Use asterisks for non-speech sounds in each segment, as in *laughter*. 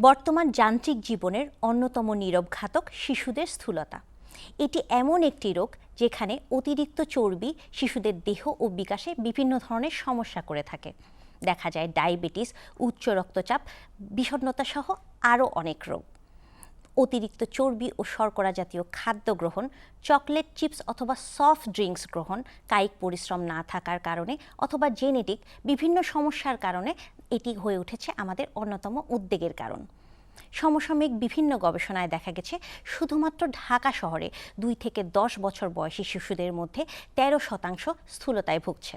বর্তমান যান্ত্রিক জীবনের অন্যতম নীরব ঘাতক শিশুদের স্থূলতা। এটি এমন একটি রোগ যেখানে অতিরিক্ত চর্বি শিশুদের দেহ ও বিকাশে বিভিন্ন ধরনের সমস্যা করে থাকে। দেখা যায় ডায়াবেটিস, উচ্চ রক্তচাপ বিষণ্ণতা সহ আরও অনেক রোগ। অতিরিক্ত চর্বি ও শর্করা জাতীয় খাদ্য গ্রহণ, চকলেট চিপস অথবা সফট ড্রিঙ্কস গ্রহণ, কায়িক পরিশ্রম না থাকার কারণে অথবা জেনেটিক বিভিন্ন সমস্যার কারণে এটি হয়ে উঠেছে আমাদের অন্যতম উদ্বেগের কারণ। সমসাময়িক বিভিন্ন গবেষণায় দেখা গেছে, শুধুমাত্র ঢাকা শহরে দুই থেকে দশ বছর বয়সী শিশুদের মধ্যে তেরো শতাংশ স্থূলতায় ভুগছে।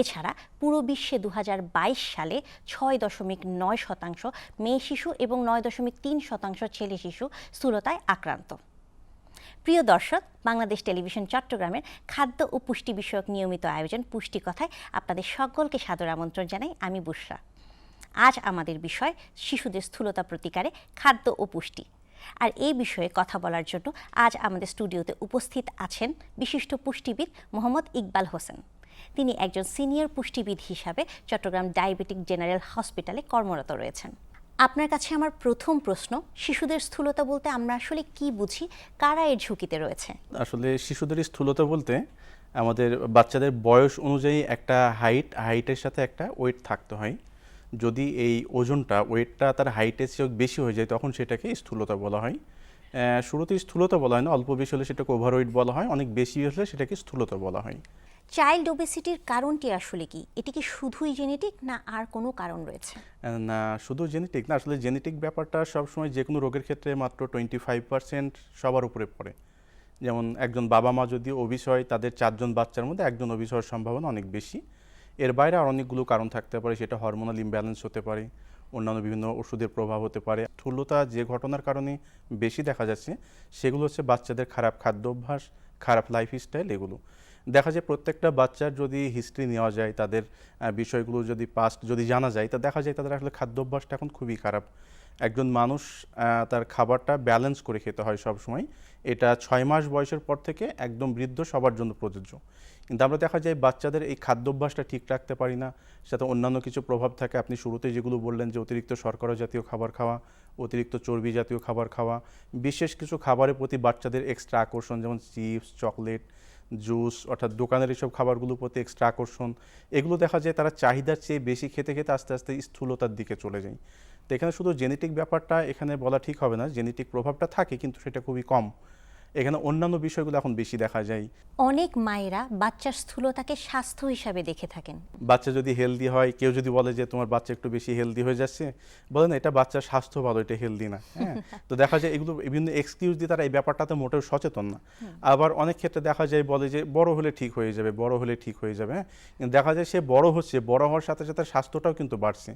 এছাড়া পুরো বিশ্বে দু হাজার বাইশ সালে ছয় দশমিক নয় শতাংশ মেয়ে শিশু এবং নয় দশমিক তিন শতাংশ ছেলে শিশু স্থূলতায় আক্রান্ত। প্রিয় দর্শক, বাংলাদেশ টেলিভিশন চট্টগ্রামের খাদ্য ও পুষ্টি বিষয়ক নিয়মিত আয়োজন পুষ্টি কথায় আপনাদের সকলকে সাদর আমন্ত্রণ জানাই আমি বুসরা। আজ আমাদের বিষয় শিশুদের স্থূলতা প্রতিকারে খাদ্য ও পুষ্টি। আর এই বিষয়ে কথা বলার জন্য আজ আমাদের স্টুডিওতে উপস্থিত আছেন বিশিষ্ট পুষ্টিবিদ মোহাম্মদ ইকবাল হোসেন। তিনি একজন সিনিয়র পুষ্টিবিদ হিসাবে চট্টগ্রাম ডায়াবেটিক জেনারেল হসপিটালে কর্মরত রয়েছেন। আপনার কাছে আমার প্রথম প্রশ্ন, শিশুদের স্থূলতা বলতে আমরা আসলে কি বুঝি? কারা এর ঝুঁকিতে রয়েছে? আসলে শিশুদের স্থূলতা বলতে আমাদের বাচ্চাদের বয়স অনুযায়ী একটা হাইট হাইটের সাথে একটা ওয়েট থাকতে হয়। যদি এই ওজনটা ওয়েটটা তার হাইটের চেয়ে বেশি হয়ে যায়, তখন সেটাকে স্থূলতা বলা হয়। শুরুতে স্থূলতা বলা হয় না, অল্প বেশি হলে সেটাকে ওভারওয়েট বলা হয়, অনেক বেশি হলে সেটাকে স্থূলতা বলা হয়। চাইল্ড ওবেসিটির কারণটি আসলে কি? এটি কি শুধুই জেনেটিক না আর কোনো কারণ রয়েছে? না, শুধু জেনেটিক না, আসলে জেনেটিক ব্যাপারটা সবসময় যে কোনো রোগের ক্ষেত্রে মাত্র টোয়েন্টি ফাইভ পার্সেন্ট সবার উপরে পড়ে। যেমন একজন বাবা মা যদি অবিষ হয়, তাদের চারজন বাচ্চার মধ্যে একজন অবিষ হওয়ার সম্ভাবনা অনেক বেশি। এর বাইরে আর অনেকগুলো কারণ থাকতে পারে, সেটা হরমোনাল ইমব্যালেন্স হতে পারে, অন্যান্য বিভিন্ন ওষুধের প্রভাব হতে পারে। স্থূলতা যে ঘটনার কারণে বেশি দেখা যাচ্ছে, সেগুলো হচ্ছে বাচ্চাদের খারাপ খাদ্য অভ্যাস খারাপ লাইফস্টাইল এগুলো। দেখা যায় প্রত্যেকটা বাচ্চার যদি হিস্ট্রি নেওয়া যায়, তাদের বিষয়গুলো যদি পাস্ট যদি জানা যায়, তা দেখা যায় তাদের আসলে খাদ্য অভ্যাসটা এখন খুবই খারাপ। একজন মানুষ তার খাবারটা ব্যালেন্স করে খেতে হয় সব সময় এটা ছয় মাস বয়সের পর থেকে একদম বৃদ্ধ সবার জন্য প্রযোজ্য। কিন্তু আমরা দেখা যায় বাচ্চাদের এই খাদ্যাভ্যাসটা ঠিক রাখতে পারি না, সাথে অন্যান্য কিছু প্রভাব থাকে। আপনি শুরুতে যেগুলো বললেন যে অতিরিক্ত শর্করা জাতীয় খাবার খাওয়া, অতিরিক্ত চর্বি জাতীয় খাবার খাওয়া, বিশেষ কিছু খাবারের প্রতি বাচ্চাদের এক্সট্রা আকর্ষণ, যেমন চিপস চকলেট জুস, অর্থাৎ দোকানের এইসব খাবারগুলোর প্রতি এক্সট্রা আকর্ষণ, এগুলো দেখা যায় তারা চাহিদার চেয়ে বেশি খেতে খেতে আস্তে আস্তে স্থূলতার দিকে চলে যায়। তো এখানে শুধু জেনেটিক ব্যাপারটা এখানে বলা ঠিক হবে না জেনেটিক প্রভাবটা থাকে কিন্তু সেটা খুবই কম। এখানে অন্যান্য বিষয়গুলো এখন বেশি দেখা যায়। অনেক মায়েরা বাচ্চার স্থূলতাকে স্বাস্থ্য হিসাবে দেখে থাকেন। বাচ্চা যদি হেলদি হয় কেউ যদি বলে যে তোমার বাচ্চা একটু বেশি হেলদি হয়ে যাচ্ছে বলে না এটা বাচ্চার স্বাস্থ্য ভালো এটা হেলদি না হ্যাঁ? *laughs* তো দেখা যায় এগুলো বিভিন্ন এক্সকিউজ দিয়ে তারা এই ব্যাপারটাতে মোটেও সচেতন না। আবার অনেক ক্ষেত্রে দেখা যায় বলে যে বড় হলে ঠিক হয়ে যাবে বড় হলে ঠিক হয়ে যাবে হ্যাঁ? দেখা যায় সে বড় হচ্ছে বড় হওয়ার সাথে সাথে স্বাস্থ্যটাও কিন্তু বাড়ছে।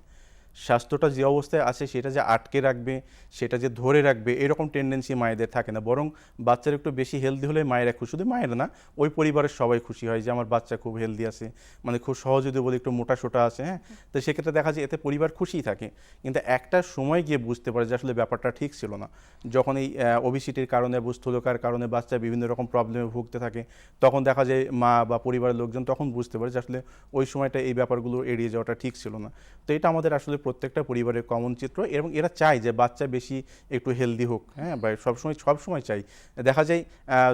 স্বাস্থ্যটা যে অবস্থায় আছে সেটা যে আটকে রাখবে, সেটা যে ধরে রাখবে, এরকম টেন্ডেন্সি মায়েদের থাকে না। বরং বাচ্চার একটু বেশি হেলদি হলে মায়েরা খুশি। শুধু মায়ের না, ওই পরিবারের সবাই খুশি হয় যে, আমার বাচ্চা খুব হেলদি আছে। মানে খুব সহজ যদি বলি, একটু মোটা সোটা আছে হ্যাঁ? তো সেক্ষেত্রে দেখা যায় এতে পরিবার খুশিই থাকে। কিন্তু একটা সময় গিয়ে বুঝতে পারে যে, আসলে ব্যাপারটা ঠিক ছিল না। যখন এই ওবিসিটির কারণে বুস্থূলকার কারণে বাচ্চা বিভিন্ন রকম প্রবলেমে ভুগতে থাকে, তখন দেখা যায় মা বা পরিবারের লোকজন তখন বুঝতে পারে যে, আসলে ওই সময়টা এই ব্যাপারগুলো এড়িয়ে যাওয়াটা ঠিক ছিল না। তো এটা আমাদের আসলে প্রত্যেকটা পরিবারের কমন চিত্র এবং এরা চায় যে বাচ্চা বেশি একটু হেলদি হোক হ্যাঁ বা সবসময় সবসময় চাই দেখা যায়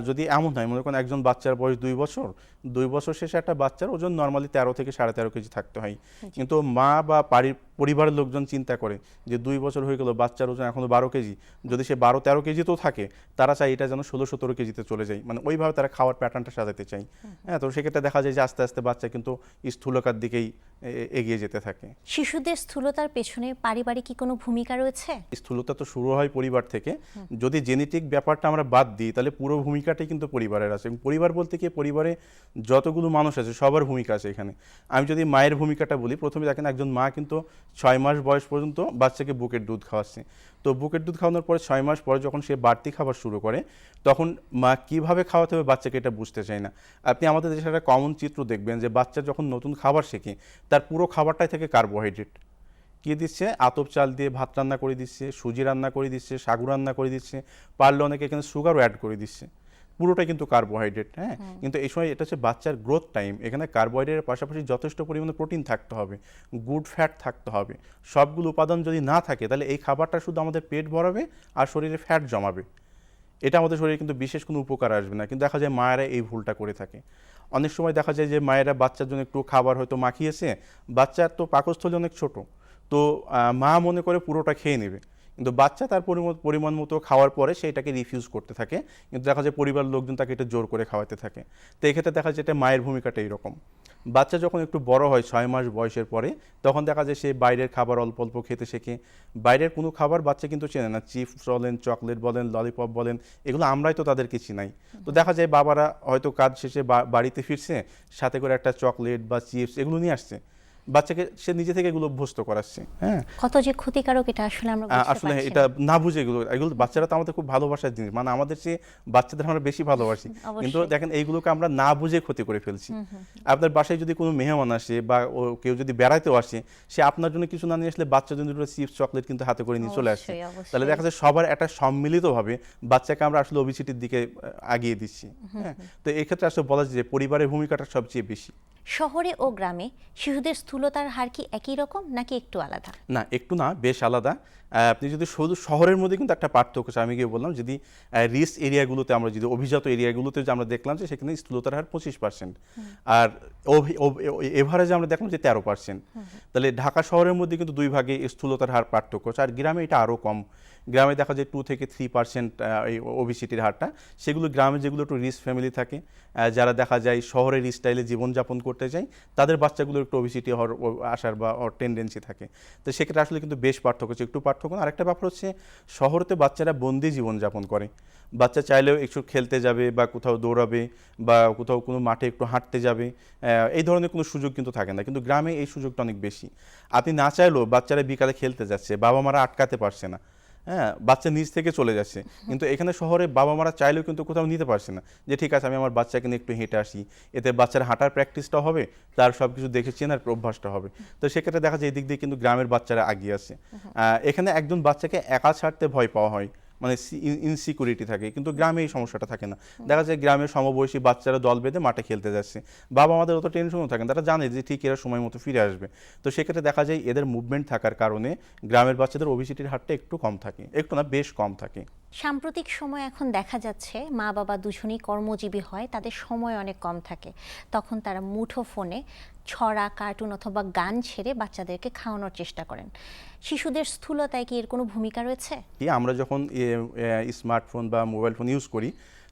যদি এমন হয় মনে করেন একজন বাচ্চার বয়স দুই বছর দুই বছর শেষে একটা বাচ্চার ওজন নর্মালি তেরো থেকে সাড়ে তেরো কেজি থাকতে হয়। কিন্তু মা বা বাড়ির পরিবারের লোকজন চিন্তা করে যে দুই বছর হয়ে গেল বাচ্চার ওজন এখনও বারো কেজি। যদি সে বারো তেরো কেজিতেও থাকে তারা চায় এটা যেন ষোলো সতেরো কেজিতে চলে যায়। মানে ওইভাবে তারা খাওয়ার প্যাটার্নটা সাজাতে চাই হ্যাঁ তো সেক্ষেত্রে দেখা যায় যে আস্তে আস্তে বাচ্চা কিন্তু স্থূলকার দিকেই এগিয়ে যেতে থাকে। শিশুদের স্থূলতার পেছনে পারিবারিক কি কোনো ভূমিকা রয়েছে? স্থূলতা তো শুরু হয় পরিবার থেকে। যদি জেনেটিক ব্যাপারটা আমরা বাদ দিই তাহলে পুরো ভূমিকাটাই কিন্তু পরিবারের আছে। এবং পরিবার বলতে কি পরিবারে যতগুলো মানুষ আছে সবার ভূমিকা আছে এখানে। আমি যদি মায়ের ভূমিকাটা বলি প্রথমে দেখেন একজন মা কিন্তু ছয় মাস বয়স পর্যন্ত বাচ্চাকে বুকের দুধ খাওয়াচ্ছে। তো বুকের দুধ খাওয়ানোর পরে ছয় মাস পরে যখন সে বাড়তি খাবার শুরু করে, তখন মা কীভাবে খাওয়াতে হবে বাচ্চাকে এটা বুঝতে চায় না। আপনি আমাদের দেশে একটা কমন চিত্র দেখবেন যে বাচ্চা যখন নতুন খাবার শেখে, তার পুরো খাবারটাই থেকে কার্বোহাইড্রেট কি দিচ্ছে? আতপ চাল দিয়ে ভাত রান্না করে দিচ্ছে, সুজি রান্না করে দিচ্ছে, সাগু রান্না করে দিচ্ছে, পারলে অনেকে এখানে সুগারও অ্যাড করে দিচ্ছে। পুরোটাই কিন্তু কার্বোহাইড্রেট হ্যাঁ? কিন্তু এই সময় এটা হচ্ছে বাচ্চার গ্রোথ টাইম এখানে কার্বোহাইড্রেটের পাশাপাশি যথেষ্ট পরিমাণে প্রোটিন থাকতে হবে গুড ফ্যাট থাকতে হবে। সবগুলো উপাদান যদি না থাকে তাহলে এই খাবারটা শুধু আমাদের পেট ভরাবে আর শরীরে ফ্যাট জমাবে। এটা আমাদের শরীরে কিন্তু বিশেষ কোনো উপকার আসবে না। কিন্তু দেখা যায় মায়েরা এই ভুলটা করে থাকে। অনেক সময় দেখা যায় যে মায়েরা বাচ্চার জন্য একটু খাবার হয়তো মাখিয়েছে বাচ্চার তো পাকস্থলী অনেক ছোট। তো মা মনে করে পুরোটা খেয়ে নেবে। কিন্তু বাচ্চা তার পরিম- পরিমাণ মতো খাওয়ার পরে সেইটাকে রিফিউজ করতে থাকে। কিন্তু দেখা যায় পরিবার লোকজন তাকে এটা জোর করে খাওয়াতে থাকে। তো এক্ষেত্রে দেখা যায় এটা মায়ের ভূমিকাটা এইরকম। বাচ্চা যখন একটু বড় হয়, ছয় মাস বয়সের পরে, তখন দেখা যায় সে বাইরের খাবার অল্প অল্প খেতে শেখে। বাইরের কোনো খাবার বাচ্চা কিন্তু চেনে না। চিপস বলেন, চকলেট বলেন, ললিপপ বলেন, এগুলো আমরাই তো তাদেরকে চিনাই। তো দেখা যায় বাবারা হয়তো কাজ শেষে বাড়িতে ফিরছে, সাথে করে একটা চকলেট বা চিপস এগুলো নিয়ে আসছে। বাচ্চাকে সে নিজে থেকে এগুলো অভ্যস্ত করাচ্ছে হ্যাঁ। কত যে ক্ষতিকারক এটা আসলে আমরা আসলে এটা না। বুঝে এগুলো এগুলো বাচ্চারা তো আমাদের খুব ভালোবাসার জিনিস। মানে আমাদের চেয়ে বাচ্চাদের আমরা বেশি ভালোবাসি। কিন্তু দেখেন এইগুলোকে আমরা না বুঝে ক্ষতি করে ফেলছি। আপনার বাসায় যদি কোনো মেহমান আসে বা কেউ যদি বেড়াতেও আসে সে আপনার জন্য কিছু না নিয়ে আসলে বাচ্চার জন্য দুটো চিপস চকলেট কিন্তু হাতে করে নিয়ে চলে অবশ্যই। তাহলে দেখা যায় সবার একটা সম্মিলিতভাবে বাচ্চাকে আমরা আসলে ওবিসিটির দিকে আগিয়ে দিচ্ছি হ্যাঁ। তো এক্ষেত্রে আসলে বলা যায় যে পরিবারের ভূমিকাটা সবচেয়ে বেশি। শহরে ও গ্রামে শিশুদের স্থূলতার হার কি একই রকম নাকি একটু আলাদা? না একটু না বেশ আলাদা। আপনি যদি শুধু শহরের মধ্যে কিন্তু একটা পার্থক্য আছে আমি গিয়ে বললাম যদি রিস এরিয়াগুলোতে আমরা যদি অভিজাত এরিয়াগুলোতে যে আমরা দেখলাম যে সেখানে স্থূলতার হার পঁচিশ পার্সেন্ট আর এভারেজে আমরা দেখলাম যে তেরো পার্সেন্ট তাহলে ঢাকা শহরের মধ্যে কিন্তু দুই ভাগে স্থূলতার হার পার্থক্য আছে আর গ্রামে এটা আরও কম। গ্রামে দেখা যায় টু থেকে থ্রি পার্সেন্ট এই ওবিসিটির হারটা। সেগুলো গ্রামে যেগুলো একটু রিস ফ্যামিলি থাকে যারা দেখা যায় শহরের স্টাইলে জীবনযাপন করতে চায় তাদের বাচ্চাগুলো একটু ওবিসিটি হওয়ার ও- আসার বা টেন্ডেন্সি থাকে। তো সেক্ষেত্রে আসলে কিন্তু বেশ পার্থক্য হচ্ছে। একটু পার্থক্য। আরেকটা ব্যাপার হচ্ছে শহরতে বাচ্চারা বন্দি জীবনযাপন করে। বাচ্চা চাইলেও একটু খেলতে যাবে বা কোথাও দৌড়াবে বা কোথাও কোনো মাঠে একটু হাঁটতে যাবে এই ধরনের কোনো সুযোগ কিন্তু থাকে না। কিন্তু গ্রামে এই সুযোগটা অনেক বেশি। আপনি না চাইলেও বাচ্চারা বিকালে খেলতে যাচ্ছে বাবা মারা আটকাতে পারছে না। হ্যাঁ বাচ্চা নিজ থেকে চলে যাচ্ছে। কিন্তু এখানে শহরে বাবা মারা চাইলেও কিন্তু কোথাও নিতে পারছে না। যে ঠিক আছে আমি আমার বাচ্চাকে নিয়ে একটু হেঁটে আসি এতে বাচ্চার হাঁটার প্র্যাকটিসটা হবে তার সব কিছু দেখে চেনার অভ্যাসটা হবে। তো সেক্ষেত্রে দেখা যায় এই দিক দিয়ে কিন্তু গ্রামের বাচ্চারা আগিয়ে আছে এখানে একজন বাচ্চাকে একা ছাড়তে ভয় পাওয়া হয়। মানে ইনসিকিউরিটি থাকে, কিন্তু গ্রামে এই সমস্যাটা থাকে না। দেখা যায় গ্রামের সমবয়সী বাচ্চারা দল বেঁধে মাঠে খেলতে যাচ্ছে। বাবা আমাদের অত টেনশনও থাকেন তারা জানে যে ঠিক এরা সময় মতো ফিরে আসবে। তো সেক্ষেত্রে দেখা যায় এদের মুভমেন্ট থাকার কারণে গ্রামের বাচ্চাদের ওবিসিটির হারটা একটু কম থাকে, একটু না, বেশ কম থাকে। সাম্প্রতিক সময় এখন দেখা যাচ্ছে মা বাবা দুজনেই কর্মজীবী হয়, তাদের সময় অনেক কম থাকে। তখন তারা মুঠো ফোনে ছড়া, কার্টুন অথবা গান ছেড়ে বাচ্চাদেরকে খাওয়ানোর চেষ্টা করেন। শিশুদের স্থূলতায় কি এর কোনো ভূমিকা রয়েছে? কি আমরা যখন স্মার্টফোন বা মোবাইল ফোন ইউজ করি,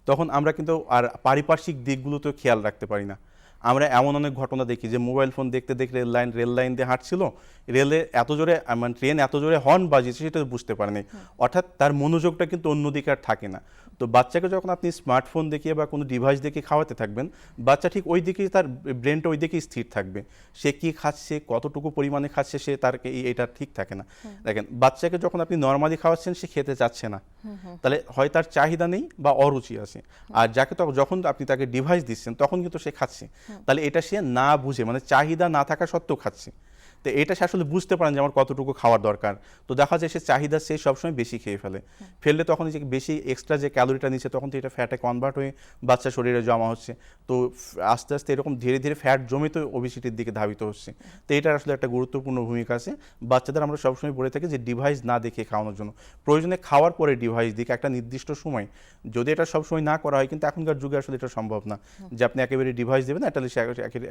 তখন আমরা কিন্তু আর পারিপার্শ্বিক দিকগুলোতে খেয়াল রাখতে পারি না। আমরা এমন অনেক ঘটনা দেখি যে মোবাইল ফোন দেখতে দেখতে রেল লাইন রেল লাইন দিয়ে হাঁটছিল রেলে এত জোরে মানে ট্রেন এত জোরে হর্ন বাজিয়েছে সেটা বুঝতে পারেনি। অর্থাৎ তার মনোযোগটা কিন্তু অন্যদিকে আর থাকে না। তো বাচ্চাকে যখন আপনি স্মার্টফোন দেখিয়ে বা কোনো ডিভাইস দেখিয়ে খাওয়াতে থাকবেন বাচ্চা ঠিক ওই দিকেই তার ব্রেনটা ওই দিকেই স্থির থাকবে। সে কি খাচ্ছে কতটুকু পরিমাণে খাচ্ছে সে তার এটা ঠিক থাকে না। দেখেন বাচ্চাকে যখন আপনি নর্মালি খাওয়াচ্ছেন সে খেতে চাচ্ছে না। তাহলে হয় তার চাহিদা নেই বা অরুচি আছে। আর যাকে তখন যখন আপনি তাকে ডিভাইস দিচ্ছেন তখন কিন্তু সে খাচ্ছে। তাহলে এটা সে না বুঝে মানে চাহিদা না থাকা সত্ত্বেও খাচ্ছে। তো এটা সে আসলে বুঝতে পারেন যে আমার কতটুকু খাওয়ার দরকার। তো দেখা যায় সে চাহিদা সে সবসময় বেশি খেয়ে ফেলে। ফেললে তখন যে বেশি এক্সট্রা যে ক্যালোরিটা নিচ্ছে, তখন তো এটা ফ্যাটে কনভার্ট হয়ে বাচ্চা শরীরে জমা হচ্ছে। তো আস্তে আস্তে এরকম ধীরে ধীরে ফ্যাট জমে তো ওবিসিটির দিকে ধাবিত হচ্ছে। তো এটার আসলে একটা গুরুত্বপূর্ণ ভূমিকা আছে। বাচ্চাদের আমরা সবসময় বলে থাকি যে ডিভাইস না দেখে খাওয়ানোর জন্য। প্রয়োজনে খাওয়ার পরে ডিভাইস দিকে একটা নির্দিষ্ট সময়, যদি এটা সবসময় না করা হয়, কিন্তু এখনকার যুগে আসলে এটা সম্ভব না। যে আপনি একেবারে ডিভাইস দেবেন এটা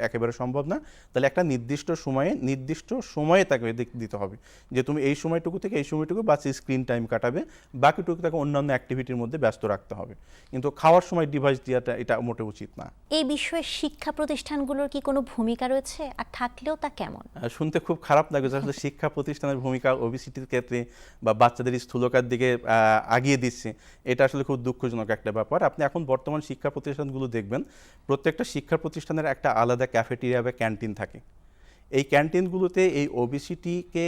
একেবারে সম্ভব না। তাহলে একটা নির্দিষ্ট সময়ে নির্দিষ্ট সময়ে তাকে দিতে হবে। যে তুমি এই সময়টুকু থেকে এই সময়টুকু বাচ্চা স্ক্রিন টাইম কাটাবে বাকিটুকু তাকে অন্যান্য অ্যাক্টিভিটির মধ্যে ব্যস্ত রাখতে হবে। কিন্তু খাওয়ার সময় ডিভাইস দেওয়াটা এটা মোটে উচিত না। এই বিষয়ে শিক্ষা প্রতিষ্ঠানগুলোর কি কোনো ভূমিকা রয়েছে? আর থাকলেও তা কেমন? শুনতে খুব খারাপ লাগে আসলে শিক্ষা প্রতিষ্ঠানের ভূমিকা ওবিসিটির ক্ষেত্রে বা বাচ্চাদের স্থূলকার দিকে আগিয়ে দিচ্ছে এটা আসলে খুব দুঃখজনক একটা ব্যাপার। আপনি এখন বর্তমান শিক্ষা প্রতিষ্ঠানগুলো দেখবেন প্রত্যেকটা শিক্ষা প্রতিষ্ঠানের একটা আলাদা ক্যাফেটেরিয়া বা ক্যান্টিন থাকে। এই ক্যান্টিনগুলোতে এই ওবিসিটিকে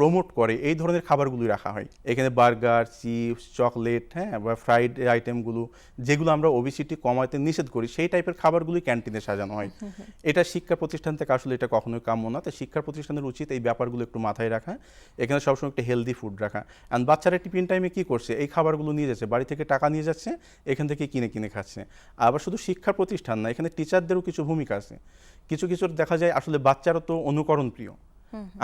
প্রমোট করে এই ধরনের খাবারগুলোই রাখা হয়। এখানে বার্গার চিপস চকলেট হ্যাঁ বা ফ্রাইড আইটেমগুলো যেগুলো আমরা ওবিসিটি কমাতে নিষেধ করি সেই টাইপের খাবারগুলোই ক্যান্টিনে সাজানো হয়। *laughs* এটা শিক্ষা প্রতিষ্ঠান থেকে আসলে এটা কখনোই কাম্য না। তাই শিক্ষা প্রতিষ্ঠানের উচিত এই ব্যাপারগুলো একটু মাথায় রাখা। এখানে সবসময় একটা হেলদি ফুড রাখা। অ্যান্ড বাচ্চারা টিফিন টাইমে কি করছে? এই খাবারগুলো নিয়ে যাচ্ছে বাড়ি থেকে টাকা নিয়ে যাচ্ছে এখান থেকে কিনে কিনে খাচ্ছে। আবার শুধু শিক্ষা প্রতিষ্ঠান না এখানে টিচারদেরও কিছু ভূমিকা আছে। কিছু কিছু দেখা যায় আসলে বাচ্চারা তো অনুকরণ প্রিয়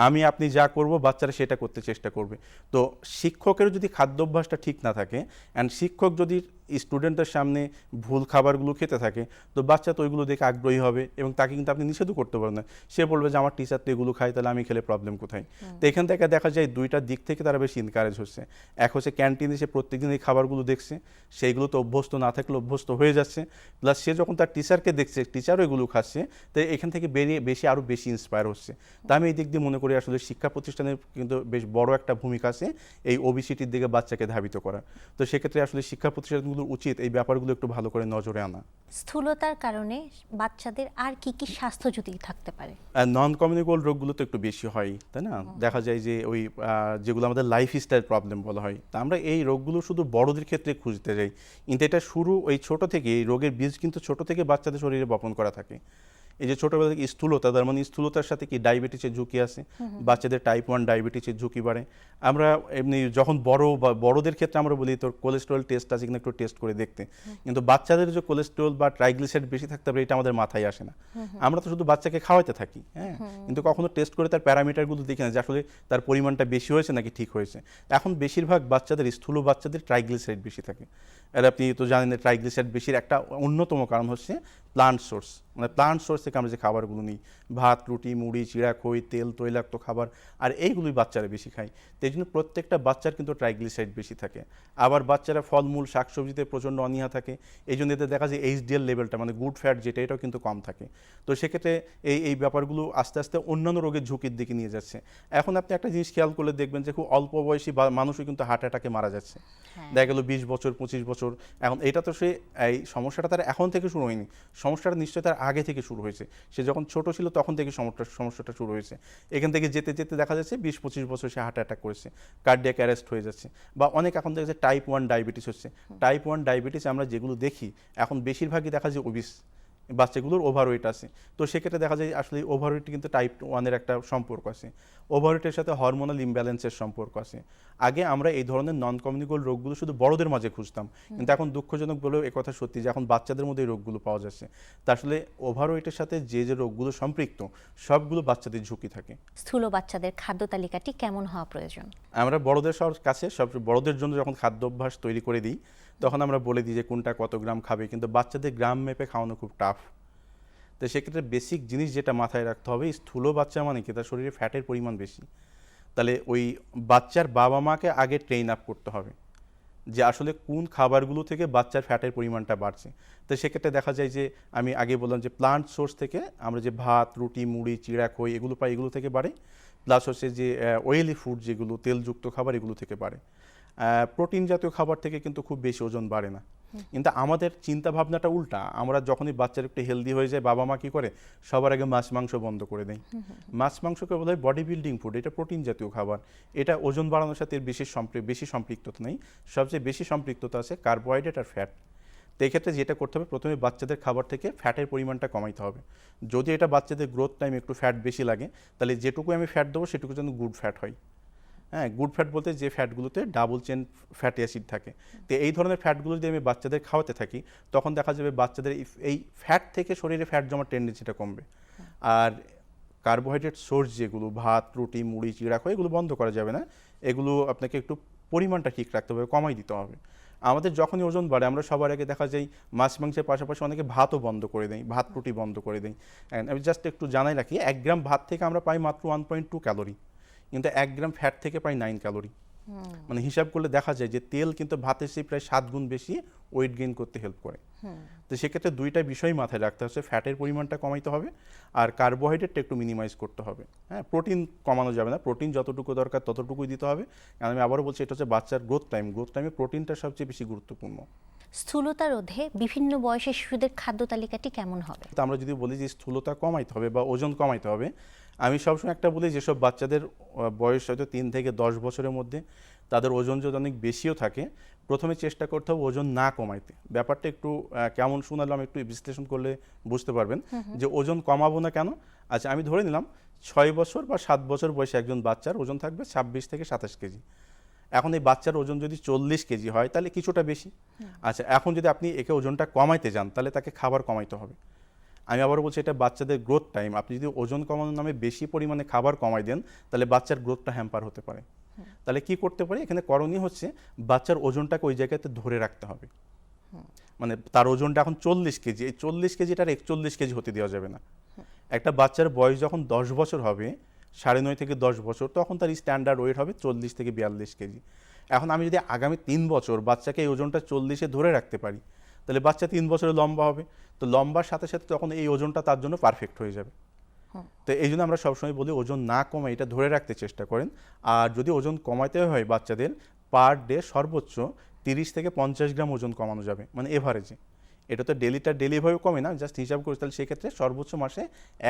আমি আপনি যা করব, বাচ্চারা সেটা করতে চেষ্টা করবে। তো শিক্ষকের যদি খাদ্যাভ্যাসটা ঠিক না থাকে অ্যান্ড শিক্ষক যদি স্টুডেন্টের সামনে ভুল খাবারগুলো খেতে থাকে তো বাচ্চা তো ওইগুলো দেখে আগ্রহী হবে এবং তাকে কিন্তু আপনি নিষেধও করতে পারেন না। সে বলবে যে আমার টিচার তো এগুলো খায় তাহলে আমি খেলে প্রবলেম কোথায়? তো এখান থেকে দেখা যায় দুইটা দিক থেকে তারা বেশি ইনকারেজ হচ্ছে। এক হচ্ছে ক্যান্টিনে সে প্রত্যেকদিন এই খাবারগুলো দেখছে সেইগুলো তো অভ্যস্ত না থাকলে অভ্যস্ত হয়ে যাচ্ছে। প্লাস সে যখন তার টিচারকে দেখছে টিচারও এগুলো খাচ্ছে তো এখান থেকে বেরিয়ে বেশি আরও বেশি ইন্সপায়ার হচ্ছে। তা আমি এই দিক দিয়ে মনে করি আসলে শিক্ষা প্রতিষ্ঠানের কিন্তু বেশ বড় একটা ভূমিকা আছে এই ওবিসিটির দিকে বাচ্চাকে ধাবিত করা। তো সেক্ষেত্রে আসলে শিক্ষা প্রতিষ্ঠানগুলোর উচিত এই ব্যাপারগুলো একটু ভালো করে নজরে আনা। স্থূলতার কারণে বাচ্চাদের আর কি কি স্বাস্থ্য ঝুঁকি থাকতে পারে? নন কমিউনিকেবল রোগগুলো তো একটু বেশি হয় তাই না? দেখা যায় যে ওই যেগুলো আমাদের লাইফ স্টাইল প্রবলেম বলা হয়। তা আমরা এই রোগগুলো শুধু বড়দের ক্ষেত্রে খুঁজতে যাই। কিন্তু এটা শুরু ওই ছোট থেকে এই রোগের বীজ কিন্তু ছোট থেকে বাচ্চাদের শরীরে বপন করা থাকে। এই যে ছোটবেলা থেকে স্থূলতা তার মানে স্থূলতার সাথে কি ডায়াবেটিসের ঝুঁকি আছে? বাচ্চাদের টাইপ ওয়ান ডায়াবেটিসের ঝুঁকি বাড়ে। আমরা এমনি যখন বড় বা বড়দের ক্ষেত্রে আমরা বলি তোর কোলেস্ট্রল টেস্ট আছে কিনা একটু টেস্ট করে দেখতে। কিন্তু বাচ্চাদের যে কোলেস্ট্রল বা ট্রাইগ্লিসাইড বেশি থাকতে পারে এটা আমাদের মাথায় আসে না। আমরা তো শুধু বাচ্চাকে খাওয়াতে থাকি হ্যাঁ? কিন্তু কখনো টেস্ট করে তার প্যারামিটারগুলো দেখি না যে আসলে তার পরিমাণটা বেশি হয়েছে নাকি ঠিক হয়েছে। এখন বেশিরভাগ বাচ্চাদের স্থূল বাচ্চাদের ট্রাইগ্লিসাইড বেশি থাকে। আর আপনি তো জানেন ট্রাইগ্লিসাইড বেশির একটা অন্যতম কারণ হচ্ছে প্লান্ট সোর্স মানে প্লান্ট সোর্স থেকে আমরা যে খাবারগুলো নিই ভাত রুটি মুড়ি চিড়া খই তেল তৈলাক্ত খাবার আর এইগুলোই বাচ্চারা বেশি খায়। তো এই জন্য প্রত্যেকটা বাচ্চার কিন্তু ট্রাইগ্লিসাইড বেশি থাকে। আবার বাচ্চারা ফলমূল শাকসবজিতে প্রচণ্ড অনীহা থাকে। এই জন্য এদের দেখা যায় এইচডিএল লেভেলটা মানে গুড ফ্যাট যেটা এটাও কিন্তু কম থাকে। তো সেক্ষেত্রে এই এই ব্যাপারগুলো আস্তে আস্তে অন্যান্য রোগের ঝুঁকির দিকে নিয়ে যাচ্ছে। এখন আপনি একটা জিনিস খেয়াল করলে দেখবেন যে খুব অল্প বয়সী বা- মানুষও কিন্তু হার্ট অ্যাটাকে মারা যাচ্ছে। দেখা গেল বিশ বছর পঁচিশ বছর। এখন এটা তো সে এই সমস্যাটা তার এখন থেকে শুরু হয়নি। সমস্যাটা নিশ্চয়ই তার আগে থেকে শুরু হয়েছে। সে যখন ছোট ছিল তখন থেকে সমস্যা সমস্যাটা শুরু হয়েছে। এখান থেকে যেতে যেতে দেখা যাচ্ছে বিশ পঁচিশ বছর সে হার্ট অ্যাটাক করেছে কার্ডিয়াক অ্যারেস্ট হয়ে যাচ্ছে বা অনেক এখন দেখা যাচ্ছে টাইপ ওয়ান ডায়াবেটিস হচ্ছে। টাইপ ওয়ান ডায়াবেটিস আমরা যেগুলো দেখি এখন বেশিরভাগই দেখা যায় ওবিস বাচ্চাগুলোর ওভারওয়েট আছে। তো সেক্ষেত্রে দেখা যায় আসলে ওভারওয়েট কিন্তু টাইপ ওয়ানের একটা সম্পর্ক আছে। ওভারওয়েটের সাথে হরমোনাল ইমব্যালেন্সের সম্পর্ক আছে। আগে আমরা এই ধরনের নন কমিউনিকেবল রোগগুলো শুধু বড়দের মাঝে খুঁজতাম। কিন্তু এখন দুঃখজনক বলেও কথা সত্যি যে এখন বাচ্চাদের মধ্যে এই রোগগুলো পাওয়া যাচ্ছে। তা আসলে ওভারওয়েটের সাথে যে যে রোগগুলো সম্পৃক্ত সবগুলো বাচ্চাদের ঝুঁকি থাকে। স্থূল বাচ্চাদের খাদ্য তালিকাটি কেমন হওয়া প্রয়োজন? আমরা বড়দের সব কাছে সব বড়দের জন্য যখন খাদ্যাভ্যাস তৈরি করে দিই তখন আমরা বলে দিই যে কোনটা কত গ্রাম খাবে, কিন্তু বাচ্চাদের গ্রাম মেপে খাওয়ানো খুব টাফ তো সেক্ষেত্রে বেসিক জিনিস যেটা মাথায় রাখতে হবে স্থূল বাচ্চা মানে কি? তার শরীরে ফ্যাটের পরিমাণ বেশি। তাহলে ওই বাচ্চার বাবা মাকে আগে ট্রেন আপ করতে হবে যে আসলে কোন খাবারগুলো থেকে বাচ্চার ফ্যাটের পরিমাণটা বাড়ছে। তো সেক্ষেত্রে দেখা যায় যে আমি আগে বললাম যে প্লান্ট সোর্স থেকে আমরা যে ভাত, রুটি, মুড়ি, চিড়া, খই এগুলো পাই এগুলো থেকে বাড়ে। প্লাস হচ্ছে যে অয়েলি ফুড যেগুলো, তেলযুক্ত খাবার এগুলো থেকে বাড়ে। প্রোটিন জাতীয় খাবার থেকে কিন্তু খুব বেশি ওজন বাড়ে না। কিন্তু আমাদের চিন্তা ভাবনাটা উল্টা। আমরা যখনই বাচ্চার একটু হেলদি হয়ে যায় বাবা মা কি করে? সবার আগে মাছ, মাংস বন্ধ করে দেয়। মাছ মাংসকে বলা হয় বডি বিল্ডিং ফুড এটা প্রোটিন জাতীয় খাবার। এটা ওজন বাড়ানোর সাথে এর বিশেষ বেশি সম্পৃক্ততা নেই। সবচেয়ে বেশি সম্পৃক্ততা আছে কার্বোহাইড্রেট আর ফ্যাট তো এক্ষেত্রে যেটা করতে হবে, প্রথমে বাচ্চাদের খাবার থেকে ফ্যাটের পরিমাণটা কমাইতে হবে। যদি এটা বাচ্চাদের গ্রোথ টাইম একটু ফ্যাট বেশি লাগে, তাহলে যেটুকু আমি ফ্যাট দেবো, সেটুকু যেন গুড ফ্যাট হয়। হ্যাঁ গুড ফ্যাট বলতে যে ফ্যাটগুলোতে ডাবল চেন ফ্যাটি অ্যাসিড থাকে। তো এই ধরনের ফ্যাটগুলো যদি আমি বাচ্চাদের খাওয়াতে থাকি, তখন দেখা যাবে বাচ্চাদের এই- ফ্যাট থেকে শরীরে ফ্যাট জমার টেন্ডেন্সিটা কমবে। আর কার্বোহাইড্রেট সোর্স যেগুলো, ভাত, রুটি, মুড়ি, চিড়া, খই, এগুলো বন্ধ করা যাবে না। এগুলো আপনাকে একটু পরিমাণটা ঠিক রাখতে হবে, কমাই দিতে হবে। আমাদের যখনই ওজন বাড়ে, আমরা সবার আগে দেখা যায় মাছ, মাংসের পাশাপাশি অনেকে ভাতও বন্ধ করে দেয়, ভাত, রুটি বন্ধ করে দেয়। আমি জাস্ট একটু জানাই রাখি, এক গ্রাম ভাত থেকে আমরা পাই মাত্র ওয়ান পয়েন্ট টু ক্যালোরি কিন্তু এক গ্রাম ফ্যাট থেকে পাই নাইন ক্যালোরি মানে হিসাব করলে দেখা যায় যে তেল কিন্তু ভাতের চেয়ে প্রায় সাত গুণ বেশি ওয়েট গেইন করতে হেল্প করে। তো সেক্ষেত্রে দুইটা বিষয় মাথায় রাখতে হচ্ছে ফ্যাটের পরিমাণটা কমাইতে হবে আর কার্বোহাইড্রেটটা একটু মিনিমাইজ করতে হবে। হ্যাঁ প্রোটিন কমানো যাবে না প্রোটিন যতটুকু দরকার ততটুকুই দিতে হবে। কারণ আমি আবারও বলছি, এটা হচ্ছে বাচ্চার গ্রোথ টাইম গ্রোথ টাইমে প্রোটিনটা সবচেয়ে বেশি গুরুত্বপূর্ণ। স্থূলতা রোধে বিভিন্ন বয়সের শিশুদের খাদ্য তালিকাটি কেমন হবে? তো আমরা যদি বলি যে স্থূলতা কমাইতে হবে বা ওজন কমাইতে হবে আমি সবসময় একটা বলি যেসব বাচ্চাদের বয়স হয়তো তিন থেকে দশ বছরের মধ্যে তাদের ওজন যদি অনেক বেশিও থাকে প্রথমে চেষ্টা করতে হবে ওজন না কমাইতে। ব্যাপারটা একটু কেমন শোনালাম একটু বিশ্লেষণ করলে বুঝতে পারবেন যে ওজন কমাবো না কেন? আচ্ছা আমি ধরে নিলাম ছয় বছর বা সাত বছর বয়সে একজন বাচ্চার ওজন থাকবে ছাব্বিশ থেকে সাতাশ কেজি। এখন এই বাচ্চার ওজন যদি চল্লিশ কেজি হয়, তাহলে কিছুটা বেশি। আচ্ছা এখন যদি আপনি একে ওজনটা কমাইতে যান, তাহলে তাকে খাবার কমাইতে হবে। আমি আবার বলছি, এটা বাচ্চাদের গ্রোথ টাইম আপনি যদি ওজন কমানোর নামে বেশি পরিমাণে খাবার কমাই দেন, তাহলে বাচ্চার গ্রোথটা হ্যাম্পার হতে পারে। তাহলে কি করতে পারি? এখানে করণীয় হচ্ছে, বাচ্চার ওজনটাকে ওই জায়গাতে ধরে রাখতে হবে। মানে তার ওজনটা এখন চল্লিশ কেজি। এই চল্লিশ কেজিটার একচল্লিশ কেজি হতে দেওয়া যাবে না। একটা বাচ্চার বয়স যখন দশ বছর হবে সাড়ে নয় থেকে দশ বছর তখন তার স্ট্যান্ডার্ড ওয়েট হবে চল্লিশ থেকে বিয়াল্লিশ কেজি। এখন আমি যদি আগামী তিন বছর বাচ্চাকে এই ওজনটা চল্লিশে ধরে রাখতে পারি তাহলে বাচ্চা তিন বছরে লম্বা হবে। তো লম্বার সাথে সাথে তখন এই ওজনটা তার জন্য পারফেক্ট হয়ে যাবে। তো এই জন্য আমরা সবসময় বলি ওজন না কমে এটা ধরে রাখতে চেষ্টা করেন। আর যদি ওজন কমাইতে হয় বাচ্চাদের পার ডে সর্বোচ্চ তিরিশ থেকে পঞ্চাশ গ্রাম ওজন কমানো যাবে মানে এভারেজে এটা তো ডেলিটা ডেলিভারিও কমে না জাস্ট হিসাব করি তাহলে সেক্ষেত্রে সর্বোচ্চ মাসে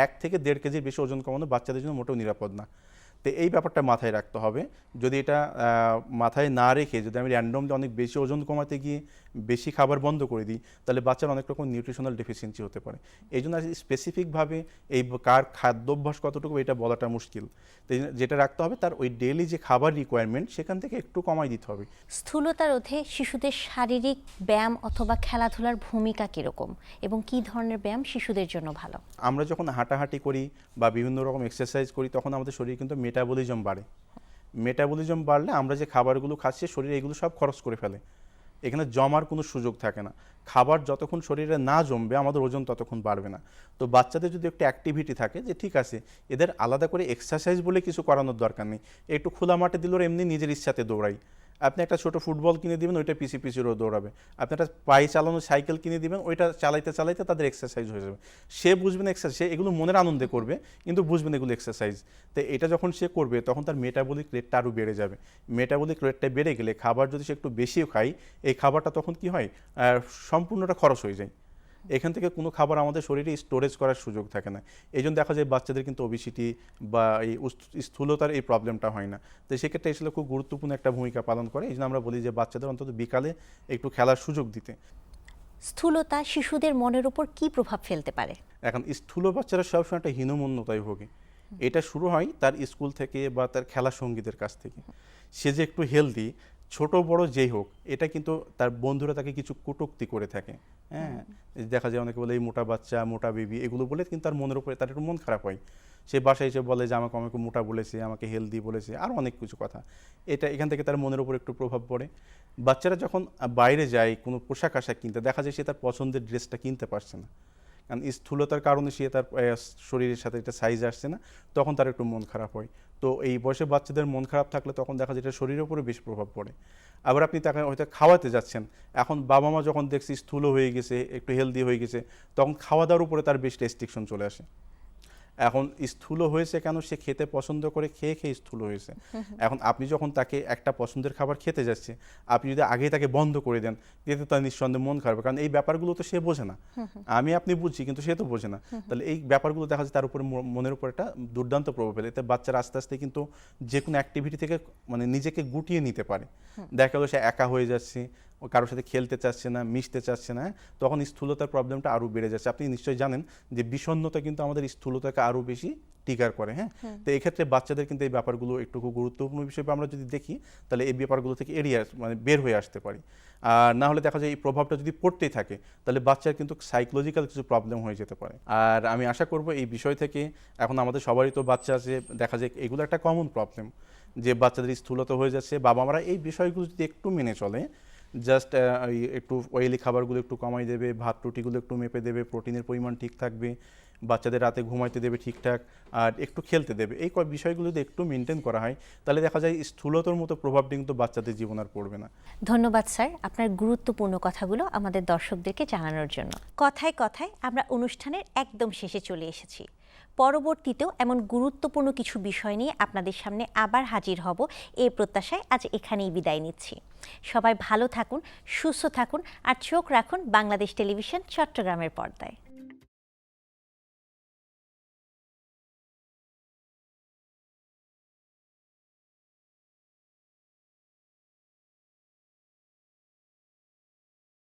এক থেকে দেড় কেজির বেশি ওজন কমানো বাচ্চাদের জন্য মোটেও নিরাপদ না। তো এই ব্যাপারটা মাথায় রাখতে হবে। যদি এটা মাথায় না রেখে যদি আমি র্যান্ডমলি অনেক বেশি ওজন কমাতে গিয়ে বেশি খাবার বন্ধ করে দিই তাহলে বাচ্চার অনেক রকম নিউট্রিশনাল ডেফিসিয়েন্সি হতে পারে। এই জন্য স্পেসিফিকভাবে এই কার খাদ্যাভ্যাস কতটুকু এটা বলাটা মুশকিল। যেটা রাখতে হবে তার ওই ডেলি যে খাবার রিকোয়ারমেন্ট সেখান থেকে একটু কমাই দিতে হবে। স্থূলতা রোধে শিশুদের শারীরিক ব্যায়াম অথবা খেলাধুলার ভূমিকা কীরকম এবং কী ধরনের ব্যায়াম শিশুদের জন্য ভালো? আমরা যখন হাঁটাহাঁটি করি বা বিভিন্ন রকম এক্সারসাইজ করি তখন আমাদের শরীরে কিন্তু মেটাবলিজম বাড়ে। মেটাবলিজম বাড়লে আমরা যে খাবারগুলো খাচ্ছি শরীরে এগুলো সব খরচ করে ফেলে। এখানে জমার কোনো সুযোগ থাকে না। খাবার যতক্ষণ শরীরে না জমবে, আমাদের ওজন ততক্ষণ বাড়বে না। তো বাচ্চাদের যদি একটা অ্যাক্টিভিটি থাকে যে, ঠিক আছে, এদের আলাদা করে এক্সারসাইজ বলে কিছু করানোর দরকার নেই। একটু খোলা মাঠে দিল এমনি নিজের ইচ্ছাতে দৌড়াই। আপনি একটা ছোট ফুটবল কিনে দিবেন, ওইটা পিসি পিসি রোদ দৌড়াবে। আপনি একটা পায়ে চালানো সাইকেল কিনে দিবেন, ওইটা চালাইতে চালাইতে তাদের এক্সারসাইজ হয়ে যাবে। সে বুঝবেন এক্সারসাইজ সে এগুলো মনের আনন্দে করবে, কিন্তু বুঝবেন এগুলো এক্সারসাইজ তো এটা যখন সে করবে, তখন তার মেটাবলিক রেটটা আরও বেড়ে যাবে। মেটাবলিক রেটটা বেড়ে গেলে খাবার যদি সে একটু বেশিও খায়, এই খাবারটা তখন কি হয়? সম্পূর্ণটা খরচ হয়ে যায়। এখান থেকে কোনো খাবার আমাদের শরীরে স্টোরেজ করার সুযোগ থাকে না। এই জন্য দেখা যায় বাচ্চাদের কিন্তু ওবিসিটি বা এই স্থূলতার এই প্রবলেমটা হয় না। তো সেক্ষেত্রে আসলে খুব গুরুত্বপূর্ণ একটা ভূমিকা পালন করে। এই জন্য আমরা বলি যে বাচ্চাদের অন্তত বিকালে একটু খেলার সুযোগ দিতে। স্থূলতা শিশুদের মনের উপর কী প্রভাব ফেলতে পারে? এখন স্থূল বাচ্চারা সবসময় একটা হীনমন্যতায় ভোগে। এটা শুরু হয় তার স্কুল থেকে বা তার খেলা সঙ্গীদের কাছ থেকে। সে যে একটু হেলদি ছোট বড় যেই হোক এটা কিন্তু তার বন্ধুরা তাকে কিছু কটূক্তি করে থাকে। হ্যাঁ দেখা যায় অনেকে বলে, এই মোটা বাচ্চা, মোটা বেবি এগুলো বলে কিন্তু তার মনের উপরে, তার একটু মন খারাপ হয়। সে বাসায় এসে বলে যে, আমাকে আমাকে মোটা বলেছে, আমাকে হেলদি বলেছে, আর অনেক কিছু কথা। এটা এখান থেকে তার মনের উপর একটু প্রভাব পড়ে। বাচ্চারা যখন বাইরে যায়, কোনো পোশাক আশাক কিনতে, দেখা যায় সে তার পছন্দের ড্রেসটা কিনতে পারছে না। কারণ স্থূলতার কারণে সে তার শরীরের সাথে একটা সাইজ আসছে না, তখন তার একটু মন খারাপ হয়। তো এই বয়সে বাচ্চাদের মন খারাপ থাকলে তখন দেখা যায় এটা শরীরের উপরে বেশি প্রভাব পড়ে। আবার আপনি তাকে হয়তো খাওয়াতে যাচ্ছেন, এখন বাবা মা যখন দেখছি স্থূল হয়ে গেছে, একটু হেলদি হয়ে গেছে, তখন খাওয়া দাওয়ার উপরে তার বেশ রেস্ট্রিকশন চলে আসে। এখন স্থূল হয়েছে কেন? সে খেতে পছন্দ করে খেয়ে খেয়ে স্থূল হয়েছে। *laughs* এখন আপনি যখন তাকে একটা পছন্দের খাবার খেতে যাচ্ছে আপনি যদি আগেই তাকে বন্ধ করে দেন এতে তার নিঃসন্দেহে মন খারাপ কারণ এই ব্যাপারগুলো তো সে বোঝে না। *laughs* আমি আপনি বুঝছি কিন্তু সে তো বোঝে না। *laughs* তাহলে এই ব্যাপারগুলো দেখা যায় তার উপরে মনের উপর একটা দুর্দান্ত প্রভাব ফেলে। এতে বাচ্চারা আস্তে আস্তে কিন্তু যে কোনো অ্যাক্টিভিটি থেকে মানে নিজেকে গুটিয়ে নিতে পারে। দেখা গেলো সে একা হয়ে যাচ্ছে ও কারোর সাথে খেলতে চাচ্ছে না মিশতে চাচ্ছে না তখন স্থূলতার প্রবলেমটা আরও বেড়ে যাচ্ছে। আপনি নিশ্চয়ই জানেন যে বিষণ্ণতা কিন্তু আমাদের স্থূলতাকে আরও বেশি টিকার করে হ্যাঁ? তো এক্ষেত্রে বাচ্চাদের কিন্তু এই ব্যাপারগুলো একটু খুব গুরুত্বপূর্ণ বিষয়। আমরা যদি দেখি তাহলে এই ব্যাপারগুলো থেকে এড়িয়ে আস- মানে বের হয়ে আসতে পারি। আর না হলে দেখা যায় এই প্রভাবটা যদি পড়তেই থাকে তাহলে বাচ্চার কিন্তু সাইকোলজিক্যাল কিছু প্রবলেম হয়ে যেতে পারে। আর আমি আশা করব এই বিষয় থেকে এখন আমাদের সবারই তো বাচ্চা আছে দেখা যায় এগুলো একটা কমন প্রবলেম যে বাচ্চাদের স্থূলতা হয়ে যাচ্ছে। বাবা মারা এই বিষয়গুলো যদি একটু মেনে চলে জাস্ট একটু অয়েলি খাবারগুলো একটু কমাই দেবে, ভাত রুটিগুলো একটু মেপে দেবে, প্রোটিনের পরিমাণ ঠিক থাকবে, বাচ্চাদের রাতে ঘুমাইতে দেবে ঠিকঠাক, আর একটু খেলতে দেবে। এই কয় বিষয়গুলো যদি একটু মেনটেন করা হয়, তাহলে দেখা যায় স্থূলতার মতো প্রভাবটা কিন্তু বাচ্চাদের জীবন আর পড়বে না। ধন্যবাদ, স্যার, আপনার গুরুত্বপূর্ণ কথাগুলো আমাদের দর্শকদেরকে জানানোর জন্য। কথায় কথায় আমরা অনুষ্ঠানের একদম শেষে চলে এসেছি। পরবর্তীতেও এমন গুরুত্বপূর্ণ কিছু বিষয় নিয়ে আপনাদের সামনে আবার হাজির হব। এই প্রত্যাশায় আজ এখানেই বিদায় নিচ্ছি। সবাই ভালো থাকুন, সুস্থ থাকুন, আর চোখ রাখুন বাংলাদেশ টেলিভিশন চট্টগ্রামের পর্দায়।